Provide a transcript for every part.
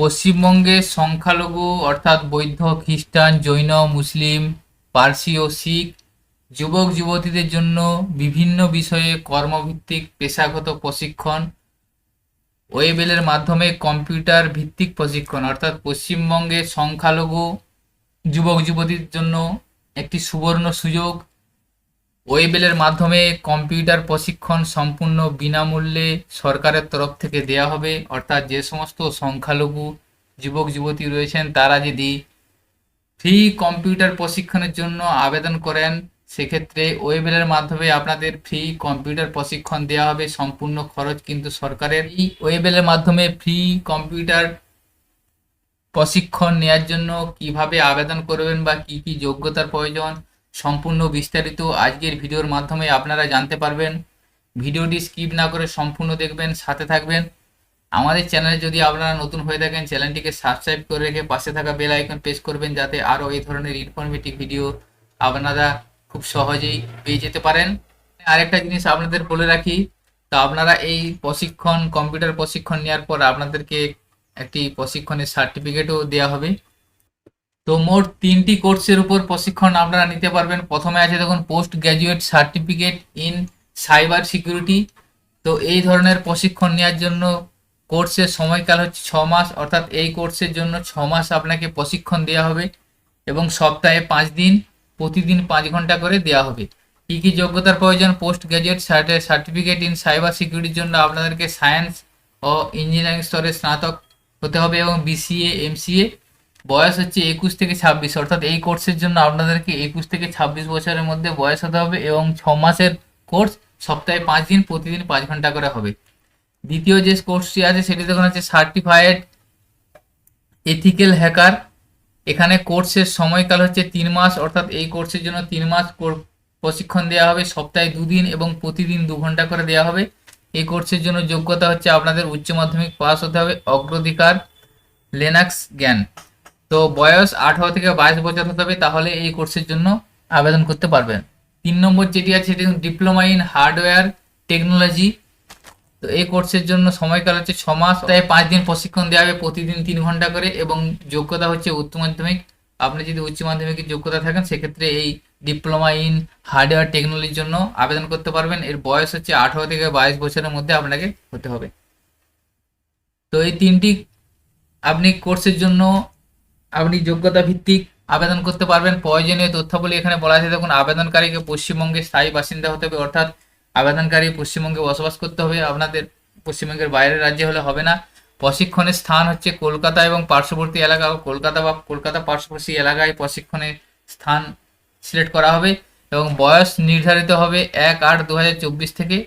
পশ্চিমবঙ্গে সংখ্যালঘু অর্থাৎ বৌদ্ধ, খ্রিস্টান, জৈন, মুসলিম, পার্সি ও শিখ যুবক, যুবতীদের জন্য বিভিন্ন বিষয়ে কর্মভিত্তিক পেশাগত প্রশিক্ষণ, ওয়েবেলের মাধ্যমে কম্পিউটার ভিত্তিক প্রশিক্ষণ, অর্থাৎ পশ্চিমবঙ্গে সংখ্যালঘু যুবক যুবতীর জন্য একটি সুবর্ণ সুযোগ ওয়েবেলের মাধ্যমে কম্পিউটার প্রশিক্ষণ সম্পূর্ণ বিনামূল্যে সরকারের তরফ থেকে দেওয়া হবে। অর্থাৎ যে সমস্ত সংখ্যালঘু যুবক, যুবতী রয়েছেন, তারা যদি ফ্রি কম্পিউটার প্রশিক্ষণের জন্য আবেদন করেন, সেক্ষেত্রে ওয়েবেলের মাধ্যমে আপনাদের ফ্রি কম্পিউটার প্রশিক্ষণ দেওয়া হবে। সম্পূর্ণ খরচ কিন্তু সরকারের। এই ওয়েবেলের মাধ্যমে ফ্রি কম্পিউটার প্রশিক্ষণ নেওয়ার জন্য কীভাবে আবেদন করবেন বা কি কি যোগ্যতার প্রয়োজন সম্পূর্ণ বিস্তারিত আজকের ভিডিওর মাধ্যমে আপনারা জানতে পারবেন। ভিডিওটি স্কিপ না করে সম্পূর্ণ দেখবেন, সাথে থাকবেন। আমাদের চ্যানেলে যদি আপনারা নতুন হয়ে থাকেন, চ্যানেলটিকে সাবস্ক্রাইব করে রেখে পাশে থাকা বেল আইকন প্রেস করবেন, যাতে আরও এই ধরনের ইনফরমেটিভ ভিডিও আপনারা খুব সহজেই পেয়ে যেতে পারেন। আরেকটা জিনিস আপনাদের বলে রাখি, তো আপনারা এই প্রশিক্ষণ, কম্পিউটার প্রশিক্ষণ নেওয়ার পর আপনাদেরকে একটি প্রশিক্ষণের সার্টিফিকেটও দেওয়া হবে। তো মোট তিনটি কোর্সের উপর প্রশিক্ষণ আপনারা নিতে পারবেন। প্রথমে আছে দেখুন, post graduate certificate in cyber security. তো এই ধরনের প্রশিক্ষণ নেওয়ার জন্য কোর্সের সময়কাল হচ্ছে ছ মাস, অর্থাৎ এই কোর্সের জন্য ছ মাস আপনাকে প্রশিক্ষণ দেওয়া হবে এবং সপ্তাহে পাঁচ দিন, প্রতিদিন পাঁচ ঘণ্টা করে দেওয়া হবে। কী কী যোগ্যতার প্রয়োজন? Post graduate certificate in cyber সিকিউরিটির জন্য আপনাদেরকে সায়েন্স ও ইঞ্জিনিয়ারিং স্তরে স্নাতক হতে হবে এবং বিসিএ, এমসিএ। বয়স হচ্ছে একুশ থেকে ছাব্বিশ। অর্থাৎ এই কোর্সের জন্য আপনাদেরকে একুশ থেকে ছাব্বিশ বছরের মধ্যে বয়স হতে হবে এবং ছ মাসের কোর্স সপ্তাহে পাঁচ দিন, প্রতিদিন পাঁচ ঘণ্টা করে হবে। দ্বিতীয় যে কোর্সটি আছে, সেটি দেখুন হচ্ছে সার্টিফাইড এথিক্যাল হ্যাকার এখানে কোর্সের সময়কাল হচ্ছে তিন মাস, অর্থাৎ এই কোর্সের জন্য তিন মাস প্রশিক্ষণ দেওয়া হবে। সপ্তাহে দুদিন এবং প্রতিদিন দু ঘণ্টা করে দেওয়া হবে। এই কোর্সের জন্য যোগ্যতা হচ্ছে আপনাদের উচ্চ মাধ্যমিক পাস হতে হবে, অগ্রাধিকার লেনাক্স জ্ঞান। তো বয়স আঠারো থেকে বাইশ বছর হতে হবে, তাহলে এই কোর্সের জন্য আবেদন করতে পারবেন। তিন নম্বর যেটি আছে, সেটি ডিপ্লোমা ইন হার্ডওয়্যার টেকনোলজি। তো এই কোর্সের জন্য সময়কাল হচ্ছে ছ মাস, তাই পাঁচ দিন প্রশিক্ষণ দেওয়া হবে প্রতিদিন তিন ঘণ্টা করে এবং যোগ্যতা হচ্ছে উচ্চ মাধ্যমিক। আপনি যদি উচ্চ মাধ্যমিকের যোগ্যতা থাকেন, সেক্ষেত্রে এই ডিপ্লোমা ইন হার্ডওয়্যার টেকনোলজির জন্য আবেদন করতে পারবেন। এর বয়স হচ্ছে আঠারো থেকে বাইশ বছরের মধ্যে আপনাকে হতে হবে। তো এই তিনটি আপনি কোর্সের জন্য আপনি যোগ্যতা ভিত্তিক আবেদন করতে পারবেন। প্রয়োজনীয় তথ্যাবলী এখানে বলা আছে। দেখুন, আবেদনকারীকে পশ্চিমবঙ্গের স্থায়ী বাসিন্দা হতে হবে, অর্থাৎ আবেদনকারী পশ্চিমবঙ্গে বসবাস করতে হবে। আপনাদের পশ্চিমবঙ্গের বাইরের রাজ্যে হলে হবে না। প্রশিক্ষণের স্থান হচ্ছে কলকাতা এবং পার্শ্ববর্তী এলাকা। কলকাতা বা কলকাতা পার্শ্ববর্তী এলাকায় প্রশিক্ষণের স্থান সিলেক্ট করা হবে এবং বয়স নির্ধারিত হবে এক আট দু থেকে।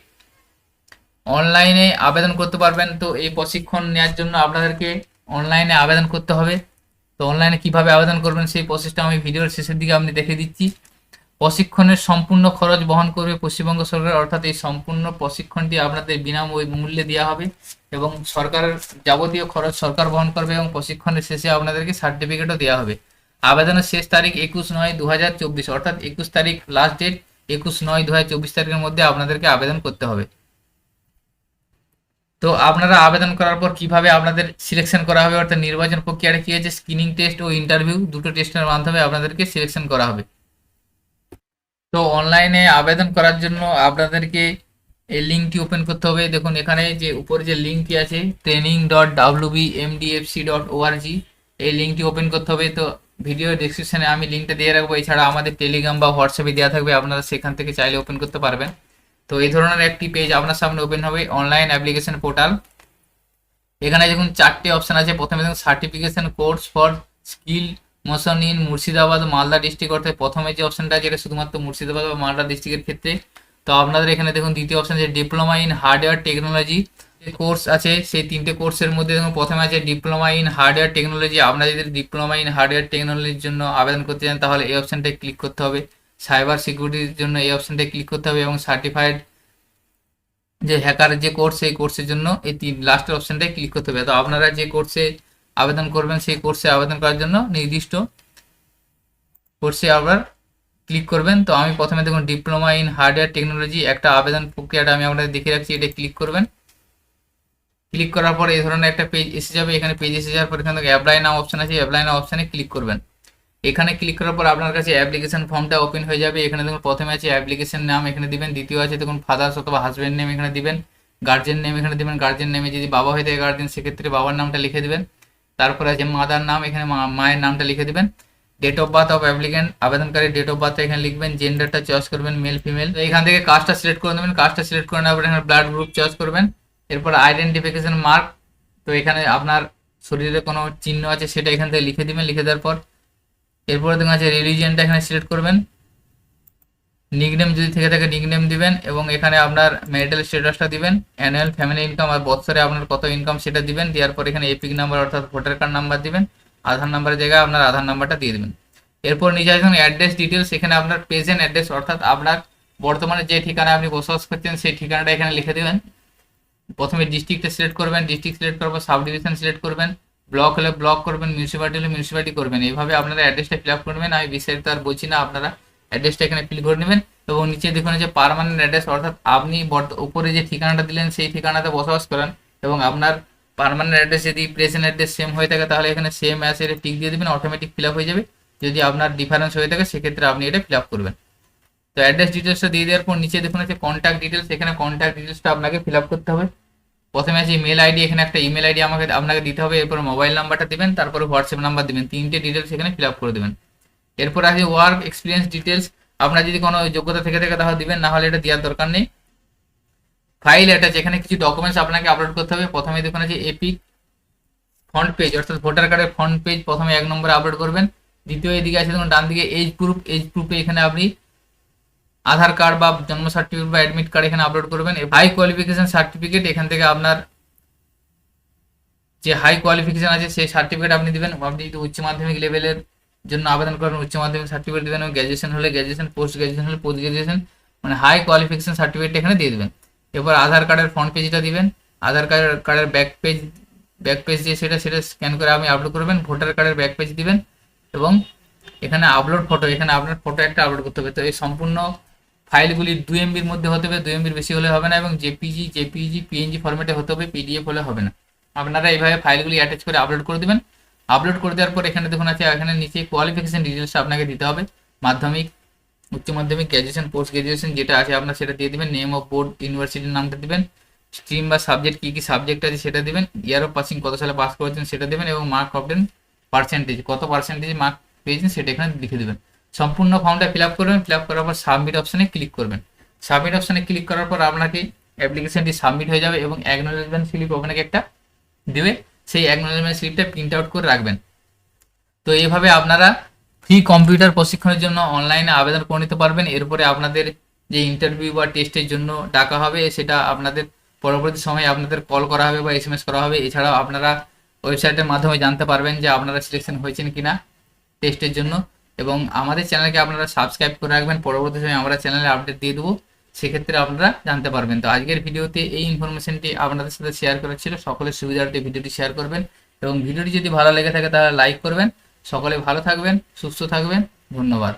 অনলাইনে আবেদন করতে পারবেন। তো এই প্রশিক্ষণ নেওয়ার জন্য আপনাদেরকে অনলাইনে আবেদন করতে হবে। তো অনলাইনে কীভাবে আবেদন করবেন সেই প্রসেসটা আমি ভিডিওর শেষের দিকে আমি দেখে দিচ্ছি। প্রশিক্ষণের সম্পূর্ণ খরচ বহন করবে পশ্চিমবঙ্গ সরকার, অর্থাৎ এই সম্পূর্ণ প্রশিক্ষণটি আপনাদের বিনামূল্যে দেওয়া হবে এবং সরকারের যাবতীয় খরচ সরকার বহন করবে এবং প্রশিক্ষণের শেষে আপনাদেরকে সার্টিফিকেটও দেওয়া হবে। আবেদনের শেষ তারিখ একুশ নয় দু হাজার চব্বিশ, অর্থাৎ একুশ তারিখ লাস্ট ডেট একুশ নয় দু হাজার চব্বিশ তারিখের মধ্যে আপনাদেরকে আবেদন করতে হবে। তো আপনারা আবেদন করার পর কীভাবে আপনাদের সিলেকশন করা হবে? অর্থাৎ নির্বাচন প্রক্রিয়াটা কি আছে স্ক্রিনিং টেস্ট ও ইন্টারভিউ দুটো টেস্টের মাধ্যমে আপনাদেরকে সিলেকশন করা হবে। তো অনলাইনে আবেদন করার জন্য আপনাদেরকে এই লিঙ্কটি ওপেন করতে হবে। দেখুন, এখানে যে উপরে যে লিঙ্কটি আছে training dot W B MDFC dot ORG এই লিঙ্কটি ওপেন করতে হবে। তো ভিডিও ডিসক্রিপশনে আমি লিঙ্কটা দিয়ে রাখব। এছাড়া আমাদের টেলিগ্রাম বা হোয়াটসঅ্যাপে দেওয়া থাকবে। আপনারা সেখান থেকে চাইলে ওপেন করতে পারবেন। তো এই ধরনের একটি পেজ আপনার সামনে ওপেন হবে অনলাইন অ্যাপ্লিকেশন পোর্টাল এখানে দেখুন চারটে অপশন আছে। প্রথমে দেখুন certification course for skill motion in Murshidabad, Malda district অর্থাৎ প্রথমে যে অপশনটা আছে, এটা শুধুমাত্র মুর্শিদাবাদ বা মালদা ডিস্ট্রিক্টের ক্ষেত্রে। তো আপনাদের এখানে দেখুন দ্বিতীয় অপশন আছে diploma in hardware technology course আছে, সেই তিনটে কোর্সের মধ্যে দেখুন প্রথমে আছে ডিপ্লোমা ইন হার্ডওয়্যার টেকনোলজি আপনারা যদি ডিপ্লোমা ইন হার্ডওয়্যার টেকনোলজির জন্য আবেদন করতে চান, তাহলে এই অপশনটায় ক্লিক করতে হবে। সাইবার সিকিউরিটির জন্য এই অপশনটায় ক্লিক করতে হবে এবং সার্টিফাইড যে হ্যাকার যে কোর্স সেই কোর্সের জন্য এই তিন লাস্টের অপশনটায় ক্লিক করতে হবে। তো আপনারা যে কোর্সে আবেদন করবেন, সেই কোর্সে আবেদন করার জন্য নির্দিষ্ট কোর্সে আবার ক্লিক করবেন। তো আমি প্রথমে দেখুন ডিপ্লোমা ইন হার্ডওয়্যার টেকনোলজি একটা আবেদন প্রক্রিয়াটা আমি আপনাদের দেখে রাখছি, এটা ক্লিক করবেন। ক্লিক করার পরে এই ধরনের একটা পেজ এসে যাবে, এখানে পেজ এসে যাওয়ার পর এখান থেকে অ্যাপ্লাই নাও অপশন আছে অ্যাপ্লাই নাও অপশানে ক্লিক করবেন। এখানে ক্লিক করার পর আপনার কাছে অ্যাপ্লিকেশন ফর্মটা ওপেন হয়ে যাবে। এখানে দেখুন প্রথমে আছে অ্যাপ্লিকেশন নাম এখানে দিবেন, দ্বিতীয় আছে দেখুন ফাদার্স অথবা হাজব্যান্ড নেম এখানে দিবেন গার্জেন নেম এখানে দিবেন গার্জেন নেমে যদি বাবা হয়ে থাকে গার্জেন সেক্ষেত্রে বাবার নামটা লিখে দিবেন। তারপরে আছে মাদার নাম, এখানে মায়ের নামটা লিখে দিবেন। Date of birth of applicant আবেদনকারী ডেট অফ বার্থ এখানে লিখবেন জেন্ডারটা চয়েস করবেন মেল ফিমেল এখান থেকে কাস্টটা সিলেক্ট করে দেবেন কাস্টটা সিলেক্ট করে নেওয়ার পর এখানে ব্লাড গ্রুপ চয়েস করবেন। এরপর আইডেন্টিফিকেশন মার্ক তো এখানে আপনার শরীরে কোনো চিহ্ন আছে সেটা এখান থেকে লিখে দিবেন। লিখে দেওয়ার পর এরপরে দেখুন আছে রিলিজিয়নটা এখানে সিলেক্ট করবেন। নিকনেম যদি থেকে থাকে নিকনেম দিবেন এবং এখানে আপনার ম্যারিটাল স্ট্যাটাসটা দিবেন। অ্যানুয়াল ফ্যামিলি ইনকাম আর বছরে আপনার কত ইনকাম সেটা দিবেন। দেওয়ার পর এখানে এপিক নাম্বার অর্থাৎ ভোটার কার্ড নাম্বার দিবেন। আধার নাম্বারের জায়গায় আপনার আধার নাম্বারটা দিয়ে দেবেন। এরপর নিচে আসবেন অ্যাড্রেস ডিটেলস এখানে আপনার প্রেজেন্ট অ্যাড্রেস অর্থাৎ আপনার বর্তমানে যে ঠিকানায় আপনি বসবাস করছেন সেই ঠিকানাটা এখানে লিখে দেবেন। প্রথমে ডিস্ট্রিক্টটা সিলেক্ট করবেন। ডিস্ট্রিক্ট সিলেক্ট করার পর সাব ডিভিশন সিলেক্ট করবেন। ব্লক হলে ব্লক করবেন মিউনিসিপালিটি হলে মিউনিসিপালিটি করবেন। এইভাবে আপনারা অ্যাড্রেসটা ফিল আপ করবেন আমি বিস্তারিত আর বলছি না, আপনারা অ্যাড্রেসটা এখানে ফিল করে নেবেন। এবং নিচে দেখুন যে পারমানেন্ট অ্যাড্রেস অর্থাৎ আপনি উপরে যে ঠিকানাটা দিলেন, সেই ঠিকানাতে বসবাস করেন এবং আপনার পারমানেন্ট অ্যাড্রেস যদি প্রেজেন্ট অ্যাড্রেস সেম হয়ে থাকে, তাহলে এখানে সেম অ্যাস অ্যাসের টিক দিয়ে দেবেন অটোমেটিক ফিল হয়ে যাবে। যদি আপনার ডিফারেন্স হয়ে থাকে, সেক্ষেত্রে আপনি এটা ফিল করবেন। তো অ্যাড্রেস ডিটেলসটা দিয়ে দেওয়ার পর নিচে দেখুন আছে কন্ট্যাক্ট ডিটেলস এখানে কন্ট্যাক্ট ডিটেলসটা আপনাকে ফিল করতে হবে। প্রথমে আছে ইমেল আইডি এখানে একটা ইমেল আইডি আমাকে আপনাকে দিতে হবে, এরপর মোবাইল নাম্বারটা দেবেন, তারপরে হোয়াটসঅ্যাপ নাম্বার দেবেন, তিনটে ডিটেলস এখানে ফিল আপ করে দেবেন। এরপর আছে ওয়ার্ক এক্সপিরিয়েন্স ডিটেলস আপনার যদি কোনো যোগ্যতা থেকে থাকে তাহলে দিবেন, না হলে এটা দেওয়ার দরকার নেই। ফাইল অ্যাটাচ এখানে কিছু ডকুমেন্টস আপনাকে আপলোড করতে হবে, প্রথমে দেখুন আছে এপিক ফ্রন্ট পেজ অর্থাৎ ভোটার কার্ডের ফ্রন্ট পেজ প্রথমে এক নম্বরে আপলোড করবেন, দ্বিতীয় এদিকে আছে দেখুন ডান দিকে এজ প্রুফ এজ প্রুফে এখানে আপনি আধার কার্ড বা জন্ম সার্টিফিকেট বা অ্যাডমিট কার্ড এখানে আপলোড করবেন হাই কোয়ালিফিকেশন সার্টিফিকেট এখান থেকে আপনার যে হাই কোয়ালিফিকেশন আছে, সেই সার্টিফিকেট আপনি দিবেন। আপনি যদি উচ্চ মাধ্যমিক লেভেলের জন্য আবেদন করেন, উচ্চ মাধ্যমিক সার্টিফিকেট দিবেন এবং গ্র্যাজুয়েশন হলে গ্র্যাজুয়েশন পোস্ট গ্র্যাজুয়েশন হলে পোস্ট গ্র্যাজুয়েশন মানে হাই কোয়ালিফিকেশন সার্টিফিকেট এখানে দিয়ে দেবেন। এরপর আধার কার্ডের ফ্রন্ট পেজটা দিবেন। আধার কার্ড, কার্ডের ব্যাক পেজ ব্যাক পেজ দিয়ে সেটা সেটা স্ক্যান করে আপনি আপলোড করবেন। ভোটার কার্ডের ব্যাক পেজ দিবেন এবং এখানে আপলোড ফটো এখানে আপনার ফটো একটা আপলোড করতে হবে। তো এই সম্পূর্ণ ফাইলগুলি দুই এমবির মধ্যে হতে হবে, দুই এমবির বেশি হলে হবে না এবং জেপিজি জেপিজি পিএনজি ফরম্যাটে হতে হবে পিডিএফ হলে হবে না। আপনারা এইভাবে ফাইলগুলি অ্যাটাচ করে আপলোড করে দেবেন। আপলোড করে দেওয়ার পর এখানে দেখুন আছে, এখানে নিচে কোয়ালিফিকেশন ডিটেলস আপনাকে দিতে হবে। মাধ্যমিক, উচ্চ মাধ্যমিক গ্র্যাজুয়েশন পোস্ট গ্র্যাজুয়েশন যেটা আছে আপনার সেটা দিয়ে দেবেন। নেম অফ বোর্ড ইউনিভার্সিটির নামটা দেবেন। স্ট্রিম বা সাবজেক্ট কী কী সাবজেক্ট আছে সেটা দেবেন। ইয়ার অফ পাসিং কত সালে পাস করেছেন সেটা দেবেন এবং মার্ক অফ পার্সেন্টেজ কত পার্সেন্টেজ মার্ক পেয়েছেন সেটা এখানে লিখে দেবেন। সম্পূর্ণ ফর্মটা ফিল আপ করবেন ফিল আপ করার পর সাবমিট অপশানে ক্লিক করবেন। সাবমিট অপশানে ক্লিক করার পর আপনাকে অ্যাপ্লিকেশনটি সাবমিট হয়ে যাবে এবং অ্যাকনোলেজমেন্ট স্লিপ আপনাকে একটা দেবে। সেই অ্যাকনোলেজমেন্ট স্লিপটা প্রিন্ট আউট করে রাখবেন। তো এইভাবে আপনারা ফ্রি কম্পিউটার প্রশিক্ষণের জন্য অনলাইনে আবেদন করে নিতে পারবেন। এরপরে আপনাদের যে ইন্টারভিউ বা টেস্টের জন্য ডাকা হবে, সেটা আপনাদের পরবর্তী সময়ে আপনাদের কল করা হবে বা এসএমএস করা হবে। এছাড়াও আপনারা ওয়েবসাইটের মাধ্যমে জানতে পারবেন যে আপনারা সিলেকশন হয়েছেন কিনা টেস্টের জন্য। এবং আমাদের চ্যানেলকে আপনারা সাবস্ক্রাইব করে রাখবেন। পরবর্তী সময় আমরা চ্যানেলে আপডেট দিয়ে দেবো। সেক্ষেত্রে আপনারা জানতে পারবেন। তো আজকের ভিডিওতে এই ইনফরমেশনটি আপনাদের সাথে শেয়ার করা ছিল সকলের সুবিধার্থে ভিডিওটি শেয়ার করবেন এবং ভিডিওটি যদি ভালো লেগে থাকে তাহলে লাইক করবেন। সকলে ভালো থাকবেন, সুস্থ থাকবেন। ধন্যবাদ।